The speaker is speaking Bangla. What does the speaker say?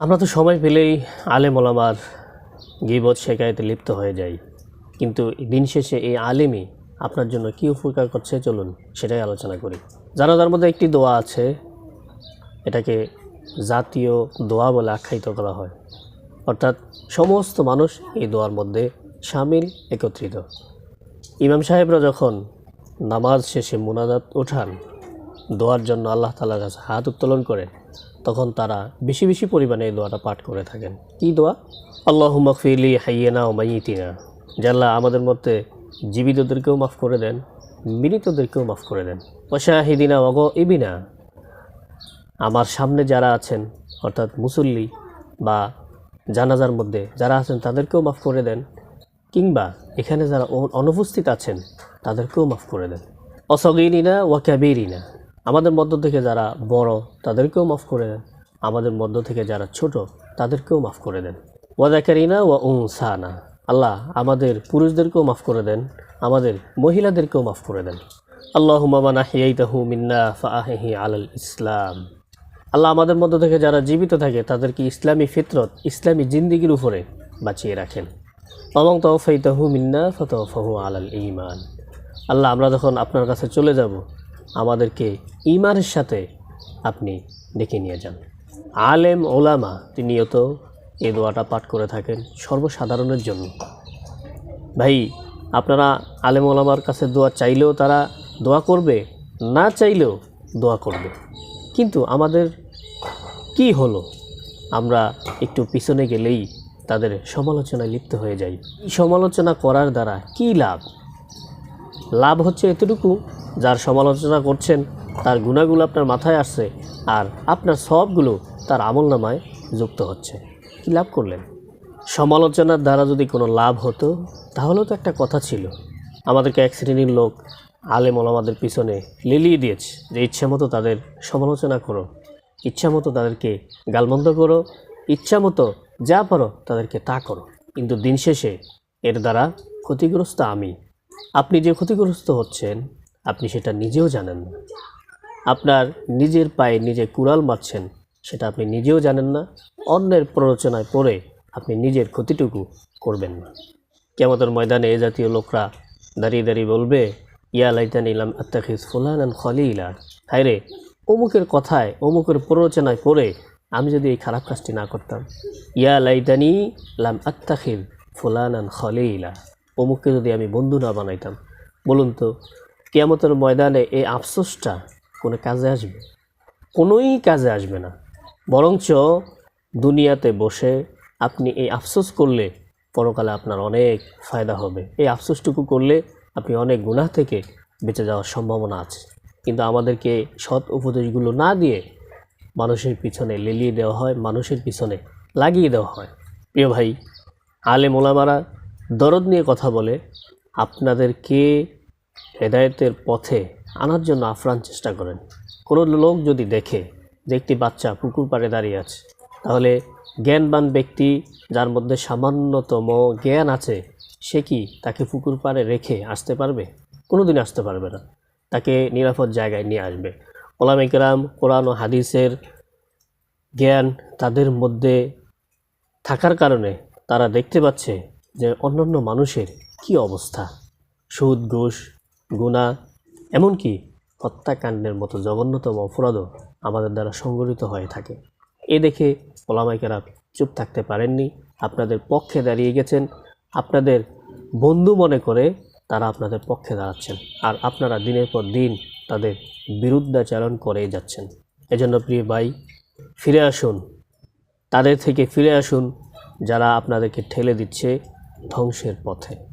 আমরা তো সময় পেলেই আলেম ওলামার গিবত শেখায়তে লিপ্ত হয়ে যাই। কিন্তু দিন শেষে এই আলেমই আপনার জন্য কী উপকার করছে চলুন সেটাই আলোচনা করি। যারা জানাজার মধ্যে একটি দোয়া আছে, এটাকে জাতীয় দোয়া বলে আখ্যায়িত করা হয়। অর্থাৎ সমস্ত মানুষ এই দোয়ার মধ্যে সামিল, একত্রিত। ইমাম সাহেবরা যখন নামাজ শেষে মোনাজাত ওঠান দোয়ার জন্য আল্লাহ তালার কাছে হাত উত্তোলন করে, তখন তারা বেশি বেশি পরিমাণে এই দোয়াটা পাঠ করে থাকেন। কি দোয়া? আল্লাহ মকফিলি হাইয়েনা ও মাইতিনা জাল্লাহ আমাদের মধ্যে জীবিতদেরকেও মাফ করে দেন, মৃতদেরকেও মাফ করে দেন। ওশাহিদিনা অগ ইবিনা আমার সামনে যারা আছেন, অর্থাৎ মুসল্লি বা জানাজার মধ্যে যারা আছেন, তাদেরকেও মাফ করে দেন, কিংবা এখানে যারা অনুপস্থিত আছেন, তাদেরকেও মাফ করে দেন। অসগিরিনা ওয়া ক্যাবিরিনা আমাদের মধ্য থেকে যারা বড়, তাদেরকেও মাফ করে দেন। আমাদের মধ্য থেকে যারা ছোট, তাদেরকেও মাফ করে দেন। ওয়াদাকারিনা ওয়া উনসানা। আল্লাহ আমাদের পুরুষদেরকেও মাফ করে দেন, আমাদের মহিলাদেরকেও মাফ করে দেন। আল্লাহ মামানা হিয়াইতাহু মিন্না ফাহি আলাল ইসলাম। আল্লাহ আমাদের মধ্য থেকে যারা জীবিত থাকে, তাদেরকে ইসলামী ফিতরত, ইসলামী জিন্দিগির উপরে বাঁচিয়ে রাখেন। এবং তৌফাইতাহু মিন্না ফতফাহু আলাল ইমান আল্লাহ, আমরা যখন আপনার কাছে চলে যাব আমাদেরকে ইমানের সাথে আপনি ডেকে নিয়ে যান। আলেম ওলামা তিনিও তো এই দোয়াটা পাঠ করে থাকেন সর্বসাধারণের জন্য। ভাই, আপনারা আলেম ওলামার কাছে দোয়া চাইলেও তারা দোয়া করবে, না চাইলেও দোয়া করবে। কিন্তু আমাদের কি হলো? আমরা একটু পিছনে গেলেই তাদের সমালোচনায় লিপ্ত হয়ে যাই। সমালোচনা করার দ্বারা কি লাভ? লাভ হচ্ছে এতটুকু যার সমালোচনা করছেন, তার গুণাগুলো আপনার মাথায় আসছে আর আপনার সবগুলো তার আমল নামায় যুক্ত হচ্ছে। কী লাভ করলেন? সমালোচনার দ্বারা যদি কোনো লাভ হতো, তাহলেও তো একটা কথা ছিল। আমাদেরকে এক শ্রেণির লোক আলেম আমাদের পিছনে লিলিয়ে দিয়েছে যে ইচ্ছা মতো তাদের সমালোচনা করো ইচ্ছা মতো তাদেরকে গালমন্দ করো ইচ্ছা মতো যা পারো তাদেরকে তা করো। কিন্তু দিন শেষে এর দ্বারা ক্ষতিগ্রস্ত আমি। আপনি যে ক্ষতিগ্রস্ত হচ্ছেন আপনি সেটা নিজেও জানেন না। আপনার নিজের পায়ে নিজে কুড়াল মারছেন, সেটা আপনি নিজেও জানেন না। অন্যের প্ররোচনায় পড়ে আপনি নিজের ক্ষতিটুকু করবেন না। কেমতের ময়দানে এ জাতীয় লোকরা দাঁড়িয়ে দাঁড়িয়ে বলবে, ইয়া লাইতান ইলাম আত্তাখিজ ফুলান আন খলিলা। হায় রে অমুকের কথায়, অমুকের প্ররোচনায় পড়ে আমি যদি এই খারাপ কাজটি না করতাম। ইয়া লাইতানি লাম আত্তাখিজ ফুলান আন খলিলা। অমুককে যদি আমি বন্ধু না বানাইতাম, বলুন তো কেয়ামতের ময়দানে এই আফসোসটা কোনো কাজে আসবে? কোনোই কাজে আসবে না। বরঞ্চ দুনিয়াতে বসে আপনি এই আফসোস করলে পরকালে আপনার অনেক ফায়দা হবে। এই আফসোসটুকু করলে আপনি অনেক গুনাহ থেকে বেঁচে যাওয়ার সম্ভাবনা আছে। কিন্তু আমাদেরকে সৎ উপদেশগুলো না দিয়ে মানুষের পিছনে লেলিয়ে দেওয়া হয়, মানুষের পিছনে লাগিয়ে দেওয়া হয়। প্রিয় ভাই আলে মোলামারা দরদ নিয়ে কথা বলে, আপনাদেরকে হেদায়েতের পথে আনার জন্য আফরান চেষ্টা করেন। কোনো লোক যদি দেখে যে একটি বাচ্চা পুকুর পাড়ে দাঁড়িয়ে আছে, তাহলে জ্ঞানবান ব্যক্তি যার মধ্যে সামান্যতম জ্ঞান আছে, সে কি তাকে পুকুর পাড়ে রেখে আসতে পারবে? কোনো দিন আসতে পারবে না। তাকে নিরাপদ জায়গায় নিয়ে আসবে। ওলাম একরাম কোরআন ও হাদিসের জ্ঞান তাদের মধ্যে থাকার কারণে তারা দেখতে পাচ্ছে যে অন্যান্য মানুষের কি অবস্থা। সুদ, ঘুষ গুণা, এমনকি হত্যাকাণ্ডের মতো জঘন্যতম অপরাধও আমাদের দ্বারা সংগঠিত হয়ে থাকে। এ দেখে ওলামাইকেরা চুপ থাকতে পারেননি, আপনাদের পক্ষে দাঁড়িয়ে গেছেন, আপনাদের বন্ধু মনে করে তারা আপনাদের পক্ষে দাঁড়াচ্ছেন, আর আপনারা দিনের পর দিন তাদের বিরুদ্ধাচারণ করেই যাচ্ছেন। এজন্য প্রিয় ভাই, ফিরে আসুন। তাদের থেকে ফিরে আসুন, যারা আপনাদেরকে ঠেলে দিচ্ছে ধ্বংসের পথে।